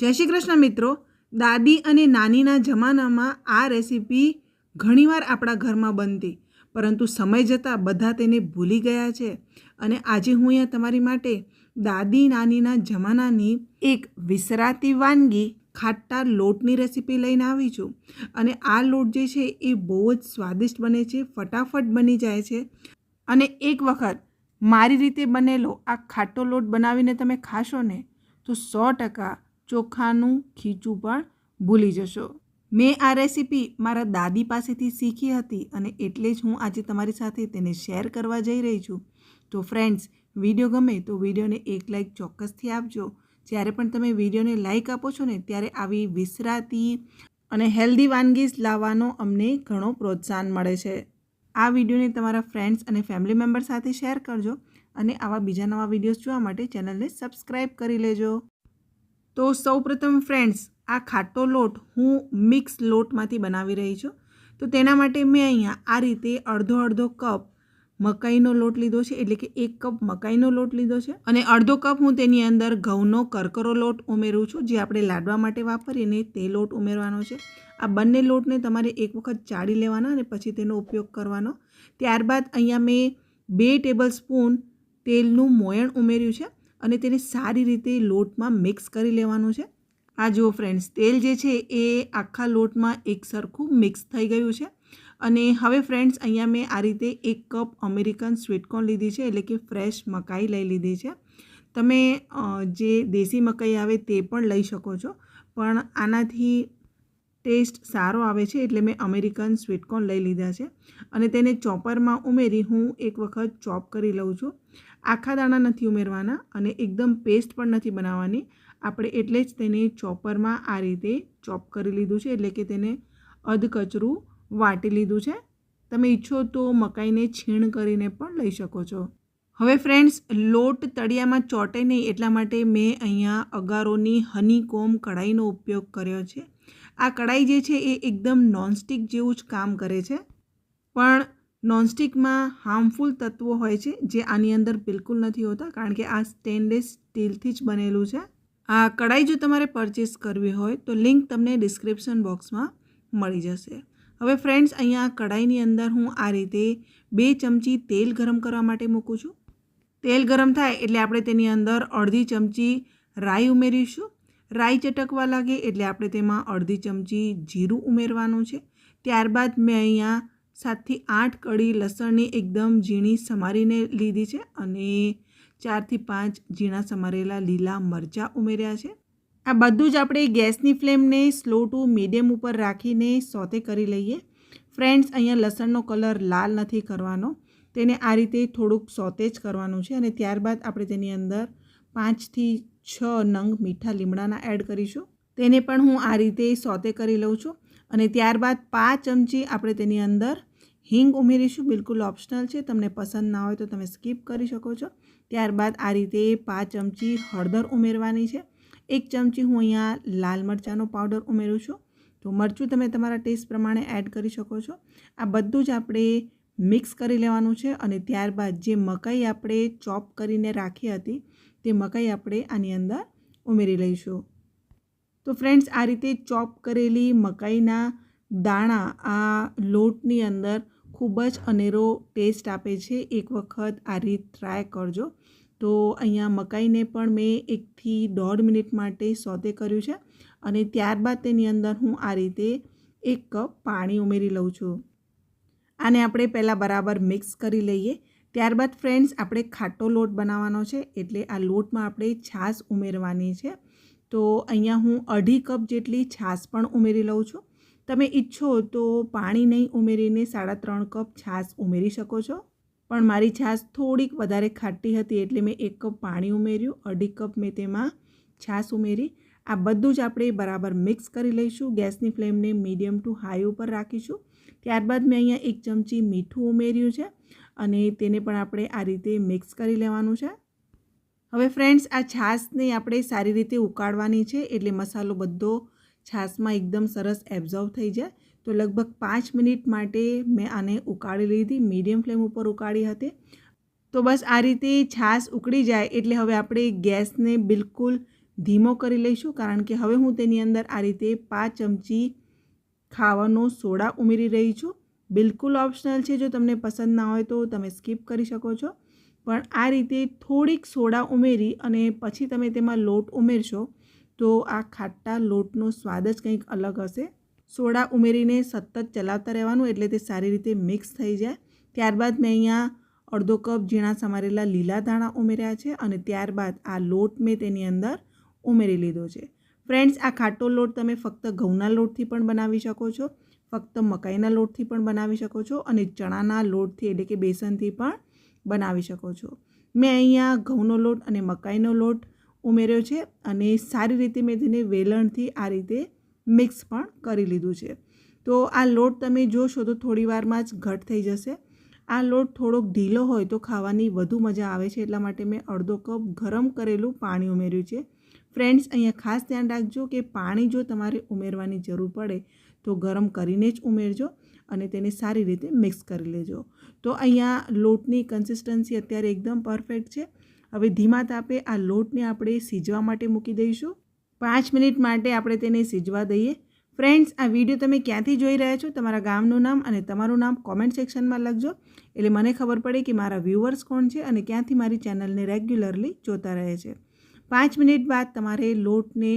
જય શ્રી કૃષ્ણ મિત્રો. દાદી અને નાનીના જમાનામાં આ રેસીપી ઘણીવાર આપણા ઘરમાં બનતી, પરંતુ સમય જતાં બધા તેને ભૂલી ગયા છે. અને આજે હું અહીંયા તમારી માટે દાદી નાનીના જમાનાની એક વિસરાતી વાનગી ખાટા લોટની રેસીપી લઈને આવી છું. અને આ લોટ જે છે એ બહુ જ સ્વાદિષ્ટ બને છે, ફટાફટ બની જાય છે. અને એક વખત મારી રીતે બનેલો આ ખાટો લોટ બનાવીને તમે ખાશો ને, તો સો ટકા ચોખાનું ખીચું પણ ભૂલી જશો. મેં આ રેસીપી મારા દાદી પાસેથી શીખી હતી અને એટલે જ હું આજે તમારી સાથે તેને શેર કરવા જઈ રહી છું. તો ફ્રેન્ડ્સ, વીડિયો ગમે તો વિડીયોને એક લાઇક ચોક્કસથી આપજો. જ્યારે પણ તમે વિડીયોને લાઇક આપો છો ને, ત્યારે આવી વિસરાતી અને હેલ્ધી વાનગીસ લાવવાનો અમને ઘણો પ્રોત્સાહન મળે છે. આ વિડીયોને તમારા ફ્રેન્ડ્સ અને ફેમિલી મેમ્બર સાથે શેર કરજો અને આવા બીજા નવા વિડીયોઝ જોવા માટે ચેનલને સબસ્ક્રાઈબ કરી લેજો. તો સૌપ્રથમ ફ્રેન્ડ્સ, આ ખાટો લોટ હું મિક્સ લોટમાંથી બનાવી રહી છું. તો તેના માટે મેં અહીંયા આ રીતે અડધો અડધો કપ મકાઈનો લોટ લીધો છે, એટલે કે એક કપ મકાઈનો લોટ લીધો છે. અને અડધો કપ હું તેની અંદર ઘઉંનો કરકરો લોટ ઉમેરું છું, જે આપણે લાડવા માટે વાપરીને તે લોટ ઉમેરવાનો છે. આ બંને લોટને તમારે એક વખત ચાળી લેવાના અને પછી તેનો ઉપયોગ કરવાનો. ત્યારબાદ અહીંયા મેં બે ટેબલ સ્પૂન તેલનું મોયણ ઉમેર્યું છે. અને તેને સારી રીતે લોટમાં મિક્સ કરી લેવાનું છે. આ જુઓ ફ્રેન્ડ્સ તેલ જે છે એ આખા લોટમાં એક સરખું મિક્સ થઈ ગયું છે. અને હવે ફ્રેન્ડ્સ અહીંયા મેં આ રીતે એક કપ અમેરિકન સ્વીટકોર્ન લીધી છે, એટલે કે ફ્રેશ મકાઈ લઈ લીધી છે. તમે જે દેશી મકાઈ આવે તે પણ લઈ શકો છો. પણ આનાથી ટેસ્ટ સારો આવે છે એટલે મેં અમેરિકન સ્વીટકોર્ન લઈ લીધા છે. અને તેને ચોપરમાં ઉમેરી હું એક વખત ચોપ કરી લઉં છું. આખા દાણા નથી ઉમેરવાના અને એકદમ પેસ્ટ પણ નથી બનાવવાની. આપણે એટલે જ તેને ચોપરમાં આ રીતે ચોપ કરી લીધું છે, એટલે કે તેને અધકચરું વાટી લીધું છે. તમે ઈચ્છો તો મકાઈને છીણ કરીને પણ લઈ શકો છો. હવે ફ્રેન્ડ્સ, લોટ તળિયામાં ચોંટે નહીં એટલા માટે મેં અહીંયા અગારોની હનીકોમ કઢાઈનો ઉપયોગ કર્યો છે. આ કઢાઈ જે છે એ એકદમ નોનસ્ટિક જેવું જ કામ કરે છે. પણ નોનસ્ટિકમાં હાર્મફુલ તત્વો હોય છે જે આની અંદર બિલકુલ નથી હોતા કારણ કે આ સ્ટેનલેસ સ્ટીલથી જ બનેલું છે. આ કઢાઈ જો તમારે પરચેસ કરવી હોય તો લિંક તમને ડિસ્ક્રિપ્શન બોક્સમાં મળી જશે. હવે ફ્રેન્ડ્સ અહીંયા કઢાઈની અંદર હું આ રીતે બે ચમચી તેલ ગરમ કરવા માટે મૂકું છું. તેલ ગરમ થાય એટલે આપણે તેની અંદર અડધી ચમચી રાઈ ઉમેરીશું. રાઈ ચટકવા લાગે એટલે આપણે તેમાં અડધી ચમચી જીરું ઉમેરવાનું છે. ત્યારબાદ મેં અહીંયા સાતથી આઠ કળી લસણની એકદમ ઝીણી સમારીને લીધી છે અને ચારથી પાંચ ઝીણા સમારેલા લીલા મરચાં ઉમેર્યા છે. આ બધું જ આપણે ગેસની ફ્લેમને સ્લો ટુ મીડિયમ ઉપર રાખીને સોતે કરી લઈએ. ફ્રેન્ડ્સ, અહીંયા લસણનો કલર લાલ નથી કરવાનો. તેને આ રીતે થોડુંક સોતે જ કરવાનું છે અને ત્યારબાદ આપણે તેની અંદર પાંચથી છ નંગ મીઠા લીમડાના એડ કરીશું. તેને પણ હું આ રીતે સોતે કરી લઉં છું અને ત્યારબાદ પાંચ ચમચી આપણે તેની અંદર હિંગ ઉમેરીશું. બિલકુલ ઓપ્શનલ છે. તમને પસંદ ના હોય તો તમે સ્કીપ કરી શકો છો. ત્યારબાદ આ રીતે પાંચ ચમચી હળદર ઉમેરવાની છે. એક ચમચી હું અહીંયા લાલ મરચાંનો પાવડર ઉમેરું છું. તો મરચું તમે તમારા ટેસ્ટ પ્રમાણે એડ કરી શકો છો. આ બધું જ આપણે મિક્સ કરી લેવાનું છે અને ત્યારબાદ જે મકાઈ આપણે ચોપ કરીને રાખી હતી તે મકાઈ આપણે આની અંદર ઉમેરી લઈશું. તો ફ્રેન્ડ્સ આ રીતે ચોપ કરેલી મકાઈના દાણા આ લોટની અંદર ખૂબ જ અનેરો ટેસ્ટ આપે છે. એક વખત આ રીત ટ્રાય કરજો. તો અહીંયા મકાઈને પણ મેં એકથી દોઢ મિનિટ માટે સોતે કર્યું છે અને ત્યારબાદ તેની અંદર હું આ રીતે એક કપ પાણી ઉમેરી લઉં છું. આને આપણે પહેલાં બરાબર મિક્સ કરી લઈએ. ત્યારબાદ ફ્રેન્ડ્સ, આપણે ખાટો લોટ બનાવવાનો છે, એટલે આ લોટમાં આપણે છાશ ઉમેરવાની છે. તો અહીંયા હું અઢી કપ જેટલી છાશ પણ ઉમેરી લઉં છું. તમે ઈચ્છો તો પાણી નહીં ઉમેરીને સાડા ત્રણ કપ છાશ ઉમેરી શકો છો. પણ મારી છાશ થોડીક વધારે ખાટી હતી, એટલે મેં એક કપ પાણી ઉમેર્યું, અઢી કપ મેં તેમાં છાશ ઉમેરી. આ બધું જ આપણે બરાબર મિક્સ કરી લઈશું, ગેસની ફ્લેમને મીડિયમ ટુ હાઈ ઉપર રાખીશું. ત્યારબાદ મેં અહીંયા એક ચમચી મીઠું ઉમેર્યું છે. અને તેને પણ આપણે આ રીતે મિક્સ કરી લેવાનું છે. હવે ફ્રેન્ડ્સ આ છાશને આપણે સારી રીતે ઉકાળવાની છે એટલે મસાલો બધો છાશમાં એકદમ સરસ એબ્ઝોર્વ થઈ જાય. તો લગભગ પાંચ મિનિટ માટે મેં આને ઉકાળી લીધી મીડિયમ ફ્લેમ ઉપર ઉકાળી હતી. તો બસ આ રીતે છાશ ઉકળી જાય એટલે હવે આપણે ગેસને બિલકુલ ધીમો કરી લઈશું. કારણ કે હવે હું તેની અંદર આ રીતે પાંચ ચમચી ખાવાનો સોડા ઉમેરી રહી છું. બિલકુલ ઓપ્શનલ છે, જો તમને પસંદ ના હોય તો તમે સ્કીપ કરી શકો છો. પણ આ રીતે થોડીક સોડા ઉમેરી અને પછી તમે તેમાં લોટ ઉમેરશો, તો આ ખાટા લોટનો સ્વાદ જ કંઈક અલગ હશે. સોડા ઉમેરીને સતત ચલાવતા રહેવાનું એટલે તે સારી રીતે મિક્સ થઈ જાય. ત્યારબાદ મેં અહીંયા અડધો કપ ઝીણા સમારેલા લીલા ધાણા ઉમેર્યા છે અને ત્યારબાદ આ લોટ મેં તેની અંદર ઉમેરી લીધો છે. ફ્રેન્ડ્સ, આ ખાટો લોટ તમે ફક્ત ઘઉંના લોટથી પણ બનાવી શકો છો. ફક્ત મકાઈના લોટથી પણ બનાવી શકો છો અને ચણાના લોટથી એટલે કે બેસનથી પણ બનાવી શકો છો. મેં અહીંયા ઘઉંનો લોટ અને મકાઈનો લોટ ઉમેર્યો છે અને સારી રીતે મેં તેને વેલણથી આ રીતે મિક્સ પણ કરી લીધું છે. તો આ લોટ તમે જોશો તો થોડી વારમાં જ ઘટ થઈ જશે. આ લોટ થોડોક ઢીલો હોય તો ખાવાની વધુ મજા આવે છે એટલા માટે મેં અડધો કપ ગરમ કરેલું પાણી ઉમેર્યું છે. ફ્રેન્ડ્સ, અહીંયા ખાસ ધ્યાન રાખજો કે પાણી જો તમારે ઉમેરવાની જરૂર પડે, તો ગરમ કરીને જ ઉમેરજો અને તેને સારી રીતે મિક્સ કરી લેજો. તો અહીંયા લોટની કન્સિસ્ટન્સી અત્યારે એકદમ પરફેક્ટ છે. હવે ધીમા તાપે આ લોટને આપણે સીજવા માટે મૂકી દઈશું. પાંચ મિનિટ માટે આપણે તેને સીજવા દઈએ. ફ્રેન્ડ્સ, આ વીડિયો તમે ક્યાંથી જોઈ રહ્યા છો? તમારા ગામનું નામ અને તમારું નામ કોમેન્ટ સેક્શનમાં લખજો. એટલે મને ખબર પડે કે મારા વ્યૂવર્સ કોણ છે અને ક્યાંથી મારી ચેનલને રેગ્યુલરલી જોતા રહે છે. પાંચ મિનિટ બાદ તમારે લોટને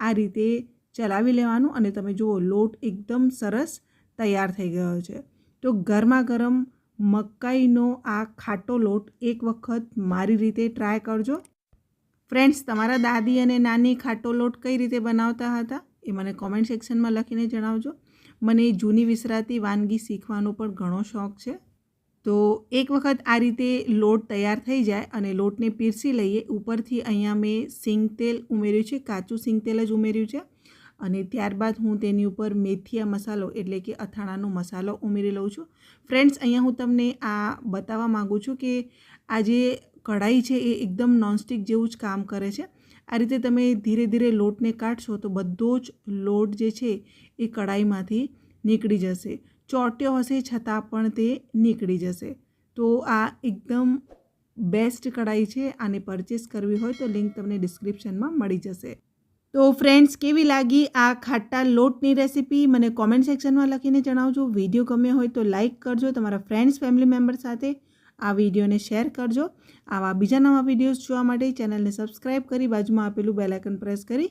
આ રીતે ચલાવી લેવાનું અને તમે જુઓ, લોટ એકદમ સરસ તૈયાર થઈ ગયો છે. તો ગરમા ગરમ મકાઈનો આ ખાટો લોટ એક વખત મારી રીતે ટ્રાય કરજો. ફ્રેન્ડ્સ તમારા દાદી અને નાની ખાટો લોટ કઈ રીતે બનાવતા હતા એ મને કોમેન્ટ સેક્શનમાં લખીને જણાવજો. મને જૂની વિસરાતી વાનગી શીખવાનો પણ ઘણો શોખ છે. તો એક વખત આ રીતે લોટ તૈયાર થઈ જાય અને લોટને પીરસી લઈએ. ઉપરથી અહીંયા મેં સિંગ તેલ ઉમેર્યું છે, કાચું સિંગ તેલ જ ઉમેર્યું છે. અને ત્યારબાદ હું તેની ઉપર મેથીયા મસાલો એટલે કે અથાણાનો મસાલો ઉમેરી લઉં છું. ફ્રેન્ડ્સ, અહીંયા હું તમને આ બતાવવા માગું છું કે આ જે કઢાઈ છે એ એકદમ નોનસ્ટિક જેવું જ કામ કરે છે. આ રીતે તમે ધીરે ધીરે લોટને કાઢશો તો બધો જ લોટ જે છે એ કઢાઈમાંથી નીકળી જશે. ચોટ્યો હશે છતાં પણ તે નીકળી જશે. તો આ એકદમ બેસ્ટ કઢાઈ છે. આને પરચેસ કરવી હોય તો લિંક તમને ડિસ્ક્રિપ્શનમાં મળી જશે. તો ફ્રેન્ડ્સ કેવી લાગી આ ખાટા લોટની રેસીપી મને કોમેન્ટ સેક્શનમાં લખીને જણાવજો. વીડિયો ગમ્યો હોય તો લાઇક કરજો તમારા ફ્રેન્ડ્સ ફેમિલી મેમ્બર સાથે. આ વિડીયોને શેર કરજો. આવા બીજા નવા વિડીયોઝ જોવા માટે ચેનલને સબસ્ક્રાઈબ કરી બાજુમાં આપેલું બેલાઇકન પ્રેસ કરી